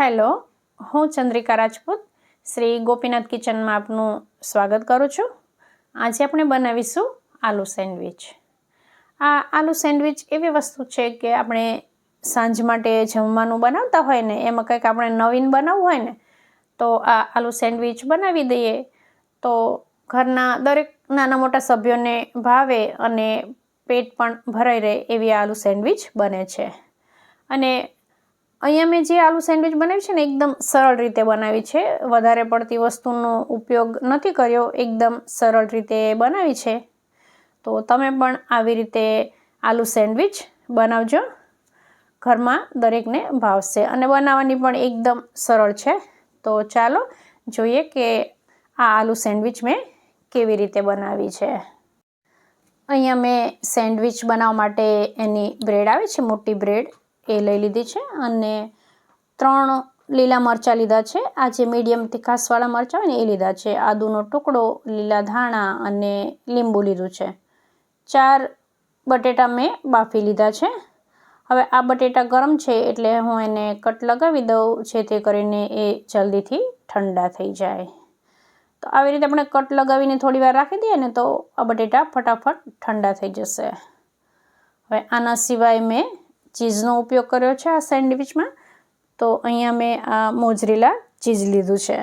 Hello, હું ચંદ્રિકા રાજપૂત, શ્રી ગોપીનાથ કિચનમાં આપનું સ્વાગત કરું છું. આજે આપણે બનાવીશું આલુ સેન્ડવિચ. આ આલુ સેન્ડવિચ એવી વસ્તુ છે કે આપણે સાંજ માટે જમવાનું બનાવતા હોય ને, એમાં કંઈક આપણે નવીન બનાવવું હોય ને, તો આ આલુ સેન્ડવિચ બનાવી દઈએ. તો ઘરના દરેક નાના મોટા સભ્યોને ભાવે અને પેટ પણ ભરાઈ રહે એવી આલુ સેન્ડવિચ બને છે. અને અહીંયા મેં જે આલુ સેન્ડવિચ બનાવી છે ને, એકદમ સરળ રીતે બનાવી છે. વધારે પડતી વસ્તુનો ઉપયોગ નથી કર્યો, એકદમ સરળ રીતે બનાવી છે. તો તમે પણ આવી રીતે આલુ સેન્ડવિચ બનાવજો. ઘરમાં દરેકને ભાવશે અને બનાવવાની પણ એકદમ સરળ છે. તો ચાલો જોઈએ કે આ આલુ સેન્ડવિચ મેં કેવી રીતે બનાવી છે. અહીંયા મેં સેન્ડવિચ બનાવવા માટે એની બ્રેડ આવે છે, મોટી બ્રેડ. એ લઈ લીધી છે અને ત્રણ લીલા મરચાં લીધા છે. આ જે મીડિયમ તીખાસવાળા મરચાં હોય ને એ લીધા છે. આદુનો ટુકડો, લીલા ધાણા અને લીંબુ લીધું છે. ચાર બટેટા મેં બાફી લીધા છે. હવે આ બટેટા ગરમ છે એટલે હું એને કટ લગાવી દઉં જેથી કરીને એ જલ્દીથી ઠંડા થઈ જાય. તો આવી રીતે આપણે કટ લગાવીને થોડી વાર રાખી દઈએ ને તો આ બટેટા ફટાફટ ઠંડા થઈ જશે. હવે આના સિવાય મેં ચીઝનો ઉપયોગ કર્યો છે આ સેન્ડવિચમાં? તો અહીંયા મેં આ મોજરીલા ચીઝ લીધું છે.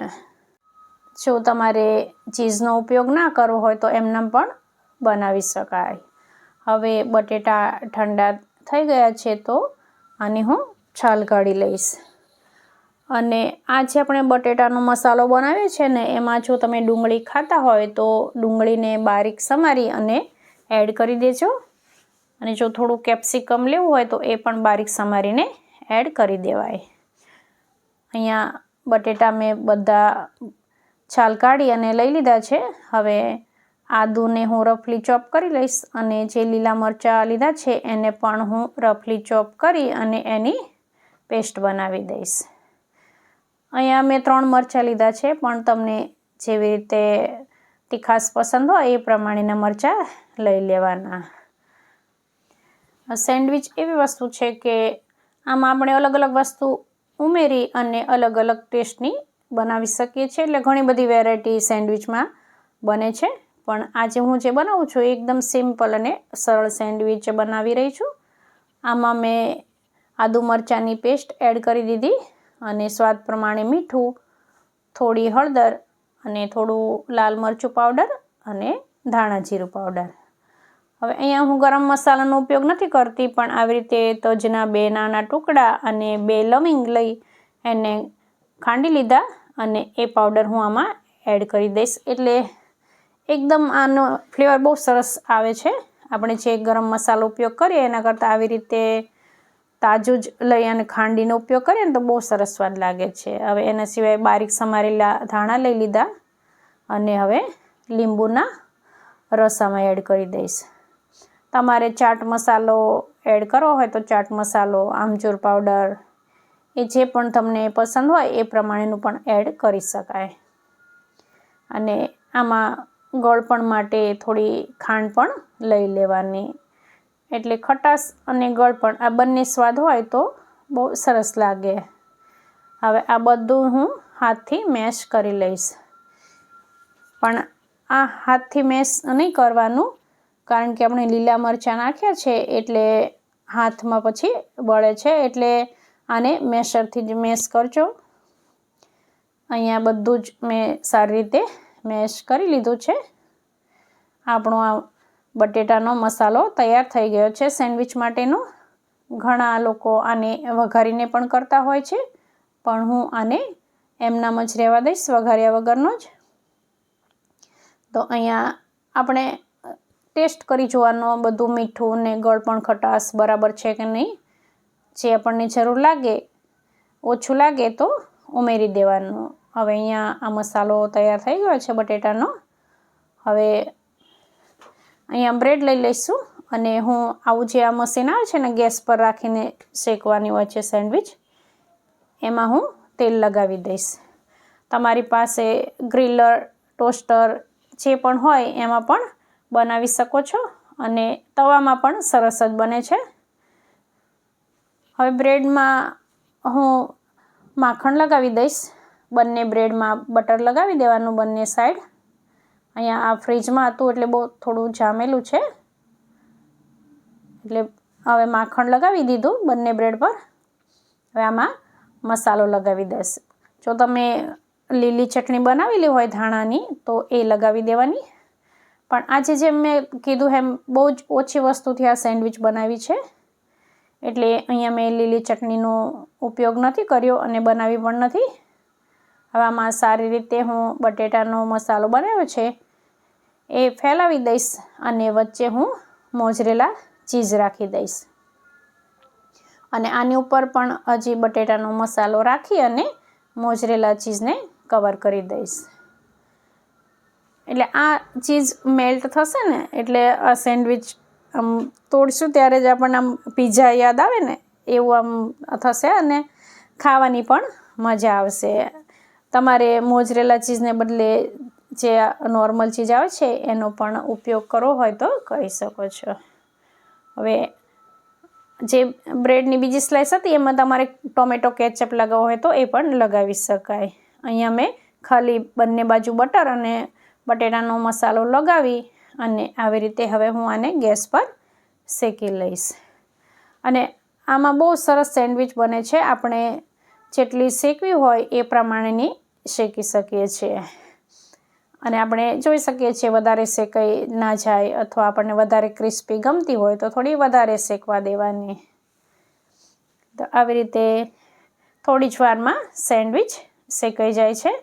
જો તમારે ચીઝનો ઉપયોગ ના કરવો હોય તો એમનામ પણ બનાવી શકાય. હવે બટેટા ઠંડા થઈ ગયા છે તો આની હું છાલ કાઢી લઈશ. અને આ જે આપણે બટેટાનો મસાલો બનાવીએ છીએ ને, એમાં જો તમે ડુંગળી ખાતા હોય તો ડુંગળીને બારીક સમારી અને એડ કરી દેજો. અને જો થોડું કેપ્સિકમ લેવું હોય તો એ પણ બારીક સમારીને એડ કરી દેવાય. અહીંયા બટેટા મેં બધા છાલ કાઢી અને લઈ લીધા છે. હવે આદુને હું રફલી ચોપ કરી લઈશ અને જે લીલા મરચાં લીધા છે એને પણ હું રફલી ચોપ કરી અને એની પેસ્ટ બનાવી દઈશ. અહીંયા મેં ત્રણ મરચાં લીધા છે, પણ તમને જેવી રીતે તીખાસ પસંદ હોય એ પ્રમાણેના મરચાં લઈ લેવાના. સેન્ડવિચ એવી વસ્તુ છે કે આમાં આપણે અલગ અલગ વસ્તુ ઉમેરી અને અલગ અલગ ટેસ્ટની બનાવી શકીએ છીએ. એટલે ઘણી બધી વેરાયટી સેન્ડવિચમાં બને છે. પણ આજે હું જે બનાવું છું એકદમ સિમ્પલ અને સરળ સેન્ડવિચ બનાવી રહી છું. આમાં મેં આદુ મરચાંની પેસ્ટ એડ કરી દીધી અને સ્વાદ પ્રમાણે મીઠું, થોડી હળદર અને થોડું લાલ મરચું પાવડર અને ધાણા જીરું પાવડર હવે અહીંયા હું ગરમ મસાલાનો ઉપયોગ નથી કરતી, પણ આવી રીતે તજના બે નાના ટુકડા અને બે લવિંગ લઈ એને ખાંડી લીધા અને એ પાવડર હું આમાં એડ કરી દઈશ. એટલે એકદમ આનો ફ્લેવર બહુ સરસ આવે છે. આપણે જે ગરમ મસાલો ઉપયોગ કરીએ, એના કરતાં આવી રીતે તાજું જ લઈ અને ખાંડીનો ઉપયોગ કરીએ ને તો બહુ સરસ સ્વાદ લાગે છે. હવે એના સિવાય બારીક સમારેલા ધાણા લઈ લીધા અને હવે લીંબુના રસામાં એડ કરી દઈશ. તમારે ચાટ મસાલો એડ કરવો હોય તો ચાટ મસાલો, આમચૂર પાવડર, એ જે પણ તમને પસંદ હોય એ પ્રમાણેનું પણ એડ કરી શકાય. અને આમાં ગળપણ માટે થોડી ખાંડ પણ લઈ લેવાની. એટલે ખટાશ અને ગળપણ આ બંને સ્વાદ હોય તો બહુ સરસ લાગે. હવે આ બધું હું હાથથી મેશ કરી લઈશ. પણ આ હાથથી મેશ નહીં કરવાનું. કારણ કે આપણે લીલા મરચાં નાખ્યા છે એટલે હાથમાં પછી બળે છે એટલે આને મેશરથી જ મેશ કરજો. અહીંયા બધું જ મેં સારી રીતે મેશ કરી લીધું છે. આપણો આ બટેટાનો મસાલો તૈયાર થઈ ગયો છે સેન્ડવિચ માટેનો. ઘણા લોકો આને વઘારીને પણ કરતા હોય છે, પણ હું આને એમનામ જ રહેવા દઈશ વઘાર્યા વગરનો જ. તો અહીંયા આપણે ટેસ્ટ કરી જોવાનો બધું મીઠું ને ગળપણ ખટાશ, બરાબર છે કે નહીં? જે આપણને જરૂર લાગે, ઓછું લાગે તો ઉમેરી દેવાનું. હવે અહીંયા આ મસાલો તૈયાર થઈ ગયો છે બટેટાનો. હવે અહીંયા બ્રેડ લઈ લઈશું અને હું આવું જે આ મશીન આવે છે ને ગેસ પર રાખીને શેકવાની હોય છે સેન્ડવિચ, એમાં હું તેલ લગાવી દઈશ. તમારી પાસે ગ્રીલર, ટોસ્ટર જે પણ હોય એમાં પણ બનાવી શકો છો અને તવામાં પણ સરસ જ બને છે. હવે બ્રેડમાં હું માખણ લગાવી દઈશ. બંને બ્રેડમાં બટર લગાવી દેવાનું બંને સાઈડ અહીંયા આ ફ્રીજમાં હતું એટલે બહુ થોડું જામેલું છે. એટલે હવે માખણ લગાવી દીધું બંને બ્રેડ પર. હવે આમાં મસાલો લગાવી દઈશ. જો તમે લીલી ચટણી બનાવેલી હોય ધાણાની તો એ લગાવી દેવાની. પણ આજે જેમ મેં કીધું એમ બહુ જ ઓછી વસ્તુથી આ સેન્ડવિચ બનાવી છે. એટલે અહીંયા મેં લીલી ચટણીનો ઉપયોગ નથી કર્યો અને બનાવી પણ નથી. હવે આમાં સારી રીતે હું બટેટાનો મસાલો બનાવ્યો છે. એ ફેલાવી દઈશ અને વચ્ચે હું મોજરેલા ચીઝ રાખી દઈશ. અને આની ઉપર પણ હજી બટેટાનો મસાલો રાખી અને મોજરેલા ચીઝને કવર કરી દઈશ. એટલે આ ચીઝ મેલ્ટ થશે ને, એટલે આ સેન્ડવિચ આમ તોડશું ત્યારે જ આપણને આમ પીઝા યાદ આવે ને, એવું આમ થશે અને ખાવાની પણ મજા આવશે. તમારે મોજરેલા ચીઝને બદલે જે નોર્મલ ચીજ આવે છે, એનો પણ ઉપયોગ કરવો હોય તો કરી શકો છો. હવે જે બ્રેડની બીજી સ્લાઇસ હતી, એમાં તમારે ટોમેટો કેચઅપ લગાવવો હોય તો એ પણ લગાવી શકાય. અહીંયા મેં ખાલી બંને બાજુ બટર અને બટેટાનો મસાલો લગાવી અને આવી રીતે હવે હું આને ગેસ પર શેકી લઈશ. અને આમાં બહુ સરસ સેન્ડવિચ બને છે. આપણે જેટલી શેકવી હોય એ પ્રમાણેની શેકી શકીએ છીએ. અને આપણે જોઈ શકીએ છીએ વધારે શેકાઈ ના જાય અથવા આપણને વધારે ક્રિસ્પી ગમતી હોય તો થોડી વધારે શેકવા દેવાની. તો આવી રીતે થોડી જ વારમાં સેન્ડવિચ શેકાઈ જાય છે.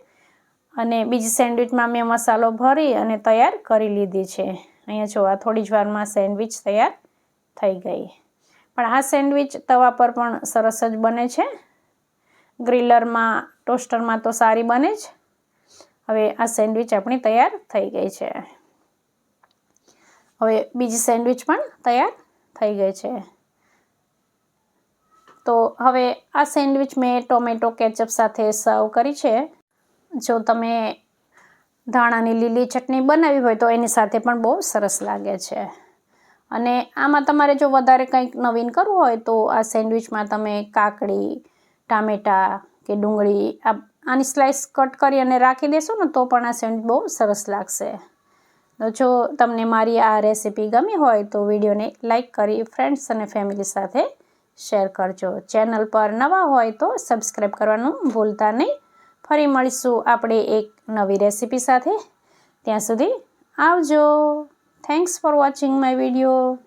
અને બીજી સેન્ડવિચમાં મેં મસાલો ભરી અને તૈયાર કરી લીધી છે. અહીંયા જો આ થોડી જ વારમાં સેન્ડવિચ તૈયાર થઈ ગઈ. પણ આ સેન્ડવિચ તવા પર પણ સરસ જ બને છે. ગ્રીલરમાં, ટોસ્ટરમાં તો સારી બને જ. હવે આ સેન્ડવિચ આપણી તૈયાર થઈ ગઈ છે. હવે બીજી સેન્ડવિચ પણ તૈયાર થઈ ગઈ છે. તો હવે આ સેન્ડવિચ મેં ટોમેટો કેચઅપ સાથે સર્વ કરી છે. જો તમે ધાણાની લીલી ચટણી બનાવી હોય તો એની સાથે પણ બહુ સરસ લાગે છે. અને આમાં તમારે જો વધારે કંઈક નવીન કરવું હોય તો આ સેન્ડવિચમાં તમે કાકડી, ટામેટાં કે ડુંગળી આ આની સ્લાઇસ કટ કરી અને રાખી દેશો ને તો પણ આ સેન્ડવિચ બહુ સરસ લાગશે. તો જો તમને મારી આ રેસીપી ગમી હોય તો વિડીયોને લાઇક કરી ફ્રેન્ડ્સ અને ફેમિલી સાથે શેર કરજો. ચેનલ પર નવા હોય તો સબસ્ક્રાઈબ કરવાનું ભૂલતા નહીં. ફરી મળીશું આપણે એક નવી રેસીપી સાથે. ત્યાં સુધી આવજો. Thanks for watching my video